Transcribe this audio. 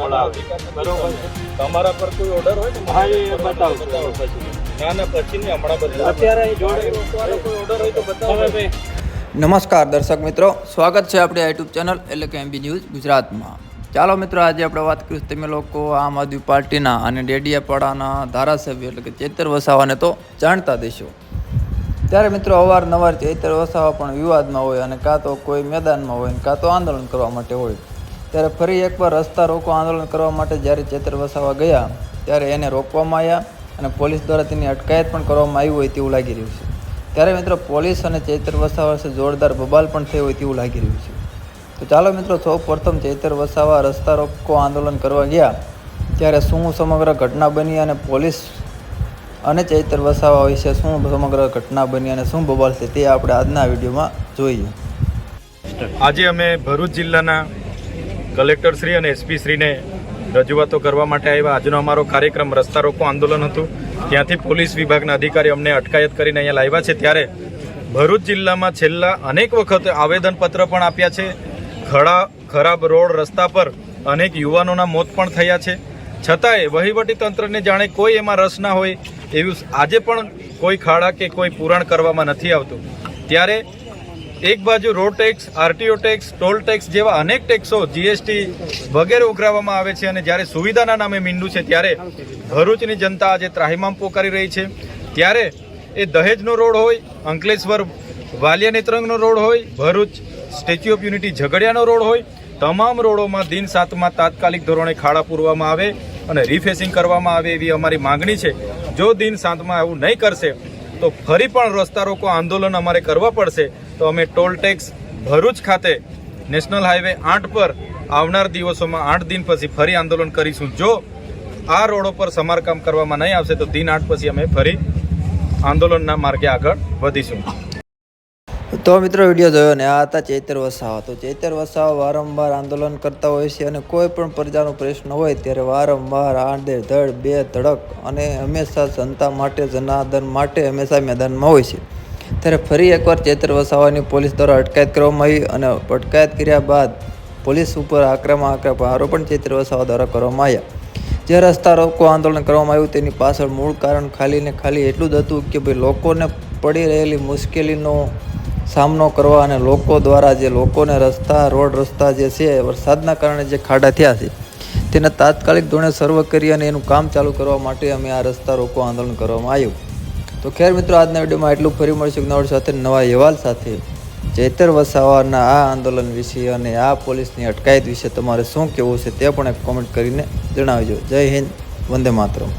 બોલાવે. બરોબર તમારા પર કોઈ ઓર્ડર હોય ને? હા, એ બતાવો. પછી. ના ના પછી નહીં. હમણાં અત્યારે જોડે કોઈ ઓર્ડર હોય તો બતાવો. ભાઈ. નમસ્કાર દર્શક મિત્રો. સ્વાગત છે આપણી યુટ્યુબ ચેનલ એટલે કે એમબી ન્યૂઝ ગુજરાતમાં. ચાલો મિત્રો આજે આપણે વાત કરીશું તમે લોકો આમ આદમી પાર્ટીના અને ડેડિયાપાડાના ધારાસભ્ય એટલે કે ચેતર વસાવાને તો જાણતા દેશો. ત્યારે મિત્રો અવારનવાર ચેતર વસાવા પણ વિવાદમાં હોય અને કાં તો કોઈ મેદાનમાં હોય કાં તો આંદોલન કરવા માટે હોય. ત્યારે ફરી એકવાર રસ્તા રોકો આંદોલન કરવા માટે જ્યારે ચેતર વસાવા ગયા, ત્યારે એને રોકવામાં આવ્યા અને પોલીસ દ્વારા તેની અટકાયત પણ કરવામાં આવી હોય તેવું લાગી રહ્યું છે. ત્યારે મિત્રો, પોલીસ અને ચૈતર વસાવા વચ્ચે જોરદાર બબાલ પણ થઈ હોય તેવું લાગી રહ્યું છે. તો ચાલો મિત્રો, સૌ પ્રથમ ચૈતર વસાવા રસ્તા રોકો આંદોલન કરવા ગયા, ત્યારે શું સમગ્ર ઘટના બની અને પોલીસ અને ચૈતર વસાવા વિશે શું સમગ્ર ઘટના બની અને શું બબાલ છે તે આપણે આજના વિડીયોમાં જોઈએ. આજે અમે ભરૂચ જિલ્લાના કલેક્ટર શ્રી અને એસપી શ્રીને રજૂઆતો કરવા માટે આવ્યા. આજનો અમારો કાર્યક્રમ રસ્તા રોકો આંદોલન હતું. ત્યાંથી પોલીસ વિભાગના અધિકારી અમને અટકાયત કરીને અહીંયા લાવ્યા છે. ત્યારે ભરૂચ જિલ્લામાં છેલ્લા અનેક વખત આવેદનપત્ર પણ આપ્યા છે. ખડા, ખરાબ રોડ રસ્તા પર અનેક યુવાનોના મોત પણ થયા છે. છતાંય વહીવટી તંત્રને જાણે કોઈ એમાં રસ ના હોય એવું આજે પણ કોઈ ખાડા કે કોઈ પુરાણ કરવામાં નથી આવતું. ત્યારે એક બાજુ road tax RTO tax toll tax જેવા અનેક ટેક્સો જીએસટી વગેરે ઉઘરાવવામાં આવે છે અને જ્યારે સુવિધાના નામે મીંડું છે, ત્યારે ભરૂચની જનતા આજે ત્રાહિમામ પોકારી રહી છે. ત્યારે એ દહેજનો રોડ હોય, અંકલેશ્વર વાલિયા નેત્રંગનો રોડ હોય, ભરૂચ સ્ટેચ્યુ ઓફ યુનિટી ઝઘડિયાનો રોડ હોય, તમામ રોડોમાં દિન સાતમાં તાત્કાલિક ધોરણે ખાડા પૂરવામાં આવે અને રિફેસિંગ કરવામાં આવે એવી અમારી માંગણી છે. જો દિન સાતમાં આવું નહીં કરશે, તો ફરી પણ રસ્તા રોકો આંદોલન અમારે કરવા પડશે. તો અમે ટોલ ટેક્સ ભરૂચ ખાતે નેશનલ હાઈવે આઠ પર આવનાર દિવસોમાં આઠ દિન પછી ફરી આંદોલન કરીશું. જો આ રોડો પર સમારકામ કરવામાં નહીં આવશે, તો દિન આઠ પછી અમે ફરી આંદોલનના માર્ગે આગળ વધીશું. તો મિત્રો વીડિયો જોયો ને, આ હતા ચૈતર વસાવા. તો ચૈતર વસાવા વારંવાર આંદોલન કરતા હોય છે અને કોઈ પણ પ્રજાનો પ્રશ્ન હોય ત્યારે વારંવાર આંધે ધડ બે ધડક અને હંમેશા જનતા માટે, જનાર્દન માટે હંમેશા મેદાનમાં હોય છે. ત્યારે ફરી એકવાર ચેતર વસાવાની પોલીસ દ્વારા અટકાયત કરવામાં આવી અને અટકાયત કર્યા બાદ પોલીસ ઉપર આક્રમણ આક્રમ આરોપણ ચેતર વસાવા દ્વારા કરવામાં આવ્યા. જે રસ્તા રોકો આંદોલન કરવામાં આવ્યું તેની પાછળ મૂળ કારણ ખાલી ને ખાલી એટલું જ હતું કે ભાઈ લોકોને પડી રહેલી મુશ્કેલીનો સામનો કરવા અને લોકો દ્વારા જે લોકોને રસ્તા, રોડ રસ્તા જે છે, વરસાદના કારણે જે ખાડા થયા છે, તેને તાત્કાલિક ધોરણે સર્વ કરી અને એનું કામ ચાલુ કરવા માટે અમે આ રસ્તા રોકો આંદોલન કરવામાં આવ્યું. તો ખેર મિત્રો, આજના વિડીયોમાં એટલું ફરી મળશું નવડ સાથે, નવા અહેવાલ સાથે. ચેતર વસાવાના આ આંદોલન વિશે અને આ પોલીસની અટકાયત વિશે તમારે શું કહેવું છે તે પણ એક કોમેન્ટ કરીને જણાવજો. જય હિન્દ, વંદે માતરમ.